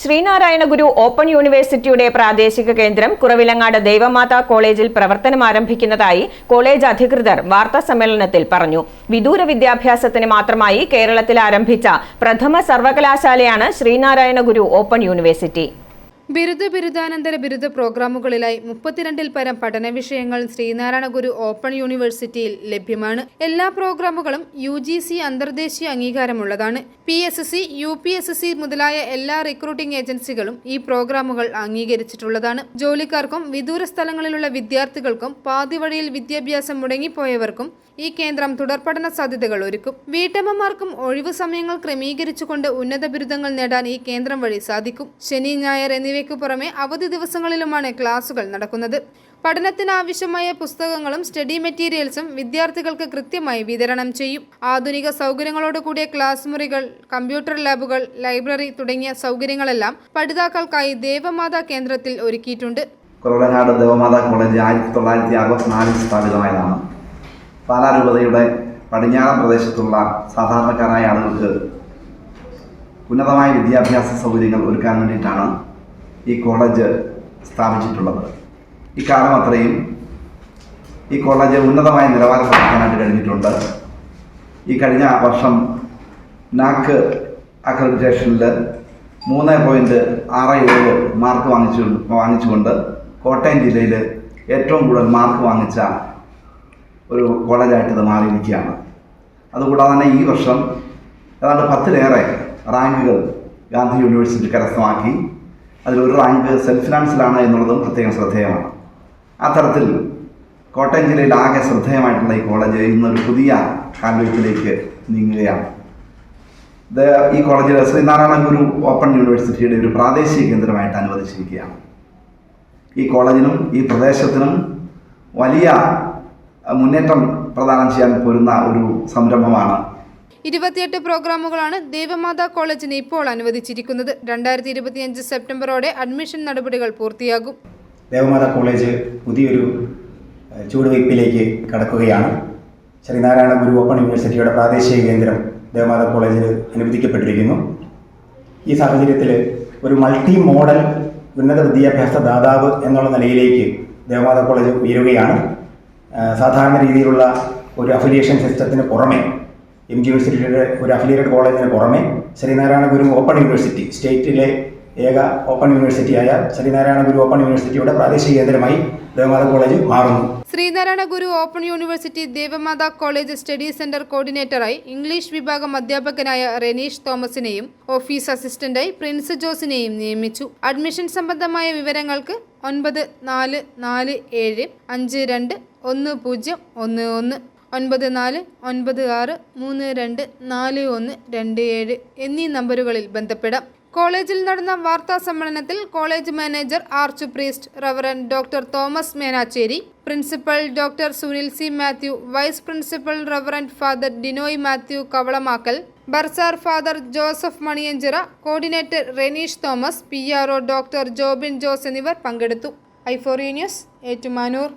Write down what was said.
Sreenarayana Guru open യൂണിവേഴ്സിറ്റിയുടെ പ്രാദേശിക കേന്ദ്രം കുറവിലങ്ങാട് ദൈവമാതാ കോളേജിൽ പ്രവർത്തനം ആരംഭിക്കുന്നതായി കോളേജ് അധികൃതർ വാർത്താ സമ്മേളനത്തിൽ പറഞ്ഞു. വിദൂര വിദ്യാഭ്യാസത്തിന് മാത്രമായി കേരളത്തിൽ ആരംഭിച്ച പ്രഥമ സർവകലാശാലയാണ് ശ്രീനാരായണ ഗുരു ഓപ്പൺ യൂണിവേഴ്സിറ്റി. ബിരുദ ബിരുദാനന്തര ബിരുദ പ്രോഗ്രാമുകളിലായി മുപ്പത്തിരണ്ടിൽ പരം പഠന വിഷയങ്ങൾ ശ്രീനാരായണ ഗുരു ഓപ്പൺ യൂണിവേഴ്സിറ്റിയിൽ ലഭ്യമാണ്. എല്ലാ പ്രോഗ്രാമുകളും യു ജി സി അന്തർദേശീയ അംഗീകാരമുള്ളതാണ്. P S C U P S C മുതലായ എല്ലാ റിക്രൂട്ടിംഗ് ഏജൻസികളും ഈ പ്രോഗ്രാമുകൾ അംഗീകരിച്ചിട്ടുള്ളതാണ്. ജോലിക്കാർക്കും വിദൂര സ്ഥലങ്ങളിലുള്ള വിദ്യാർത്ഥികൾക്കും പാതിവഴിയിൽ വിദ്യാഭ്യാസം മുടങ്ങിപ്പോയവർക്കും ഈ കേന്ദ്രം തുടർപഠന സാധ്യതകൾ ഒരുക്കും. വീട്ടമ്മമാർക്കും ഒഴിവു സമയങ്ങൾ ക്രമീകരിച്ചുകൊണ്ട് ഉന്നത ബിരുദങ്ങൾ നേടാൻ ഈ കേന്ദ്രം വഴി സാധിക്കും. ശനി ഞായർ എന്നിവയ്ക്കു പുറമെ അവധി ദിവസങ്ങളിലുമാണ് ക്ലാസുകൾ നടക്കുന്നത്. പഠനത്തിനാവശ്യമായ പുസ്തകങ്ങളും സ്റ്റഡി മെറ്റീരിയൽസും വിദ്യാർത്ഥികൾക്ക് കൃത്യമായി വിതരണം ചെയ്യും. ആധുനിക സൗകര്യങ്ങളോട് കൂടിയ ക്ലാസ് മുറികൾ കമ്പ്യൂട്ടർ ലാബുകൾ ലൈബ്രറി തുടങ്ങിയ സൗകര്യങ്ങളെല്ലാം പഠിതാക്കൾക്കായി ദേവമാതാ കേന്ദ്രത്തിൽ ഒരുക്കിയിട്ടുണ്ട്. കുറവലങ്ങാട് ദേവമാതാ കോളേജ് ആയിരത്തി തൊള്ളായിരത്തി അറുപത്തിനാലിൽ സ്ഥാപിതമായതാണ്. പാലാരൂപതയുടെ പടിഞ്ഞാറൻ പ്രദേശത്തുള്ള സാധാരണക്കാരായ ആളുകൾക്ക് ഉന്നതമായ വിദ്യാഭ്യാസ സൗകര്യങ്ങൾ ഒരുക്കാൻ വേണ്ടിയിട്ടാണ് ഈ കോളേജ് സ്ഥാപിച്ചിട്ടുള്ളത്. ഈ കാലം അത്രയും ഈ കോളേജ് ഉന്നതമായ നിലവാരം സ്ഥാപിക്കാനായിട്ട് കഴിഞ്ഞിട്ടുണ്ട്. ഈ കഴിഞ്ഞ വർഷം നാക്ക് അക്രഡിറ്റേഷനിൽ മൂന്ന് പോയിന്റ് ആറ് ഏഴ് മാർക്ക് വാങ്ങിച്ചു വാങ്ങിച്ചുകൊണ്ട് കോട്ടയം ജില്ലയിൽ ഏറ്റവും കൂടുതൽ മാർക്ക് വാങ്ങിച്ച ഒരു കോളേജായിട്ട് ഇത് മാറിയിരിക്കുകയാണ്. അതുകൂടാതെ തന്നെ ഈ വർഷം ഏതാണ്ട് പത്തിലേറെ റാങ്കുകൾ ഗാന്ധി യൂണിവേഴ്സിറ്റി കരസ്ഥമാക്കി. അതിലൊരു റാങ്ക് സെൽഫ് ഫിനാൻസിലാണ് എന്നുള്ളതും പ്രത്യേകം ശ്രദ്ധേയമാണ്. അത്തരത്തിൽ തരത്തിൽ കോട്ടയം ജില്ലയിൽ ആകെ ശ്രദ്ധേയമായിട്ടുള്ള ഈ കോളേജ് ഇന്നൊരു പുതിയ കാൽവയ്പ്പിലേക്ക് നീങ്ങുകയാണ്. ഇത് ഈ കോളേജിൽ ശ്രീനാരായണ ഗുരു ഓപ്പൺ യൂണിവേഴ്സിറ്റിയുടെ ഒരു പ്രാദേശിക കേന്ദ്രമായിട്ട് അനുവദിച്ചിരിക്കുകയാണ്. ഈ കോളേജിനും ഈ പ്രദേശത്തിനും വലിയ മുന്നേറ്റം പ്രദാനം ചെയ്യാൻ പോരുന്ന ഒരു സംരംഭമാണ് ഇരുപത്തിയെട്ട് പ്രോഗ്രാമുകളാണ് ദേവമാതാ കോളേജിന് ഇപ്പോൾ അനുവദിച്ചിരിക്കുന്നത്. രണ്ടായിരത്തി ഇരുപത്തിയഞ്ച് സെപ്റ്റംബറോടെ അഡ്മിഷൻ നടപടികൾ പൂർത്തിയാകും. ദേവമാതാ കോളേജ് പുതിയൊരു ചുവടുവയ്പ്പിലേക്ക് കടക്കുകയാണ്. ശ്രീനാരായണ ഗുരു ഓപ്പൺ യൂണിവേഴ്സിറ്റിയുടെ പ്രാദേശിക കേന്ദ്രം ദേവമാതാ കോളേജിൽ അനുവദിക്കപ്പെട്ടിരിക്കുന്നു. ഈ സാഹചര്യത്തിൽ ഒരു മൾട്ടി മോഡൽ ഉന്നത വിദ്യാഭ്യാസ ദാതാവ് എന്നുള്ള നിലയിലേക്ക് ദേവമാതാ കോളേജ് ഉയരുകയാണ്. സാധാരണ രീതിയിലുള്ള ഒരു അഫിലിയേഷൻ സിസ്റ്റത്തിന് പുറമെ എം ജി യൂണിവേഴ്സിറ്റിയുടെ ഒരു അഫിലിയേറ്റഡ് കോളേജിന് പുറമെ ശ്രീനാരായണ ഗുരു ഓപ്പൺ യൂണിവേഴ്സിറ്റി സ്റ്റേറ്റിലെ ഏക ഓപ്പൺ യൂണിവേഴ്സിറ്റിയായ ശ്രീനാരായണ ഗുരു ഓപ്പൺ യൂണിവേഴ്സിറ്റിയുടെ പ്രാദേശിക കേന്ദ്രമായി ദേവമാതാ കോളേജ് മാറുന്നു. Sreenarayana Guru open university Devamatha college study centre കോർഡിനേറ്ററായി English വിഭാഗം അധ്യാപകനായ റെനീഷ് തോമസിനെയും ഓഫീസ് അസിസ്റ്റന്റായി പ്രിൻസ് ജോസിനെയും നിയമിച്ചു. അഡ്മിഷൻ സംബന്ധമായ വിവരങ്ങൾക്ക് ഒൻപത് നാല് നാല് ഏഴ് അഞ്ച് രണ്ട് ഒന്ന് പൂജ്യം ഒന്ന് ഒന്ന്. ഒൻപത് നാല് ഒൻപത് ആറ് മൂന്ന് രണ്ട് നാല് ഒന്ന് രണ്ട് ഏഴ് എന്നീ നമ്പറുകളിൽ ബന്ധപ്പെടാം. കോളേജിൽ നടന്ന വാർത്താ സമ്മേളനത്തിൽ college manager arch priest reverend doctor Thomas Menachery principal doctor Sunil C Mathew vice principal reverend father Dinoy Mathew Kavalamakkal bursar father Joseph Maniyanchira coordinator Reneesh Thomas P R O doctor Jobin Jose എന്നിവർ പങ്കെടുത്തു. ഐഫോറി news Ettumanoor.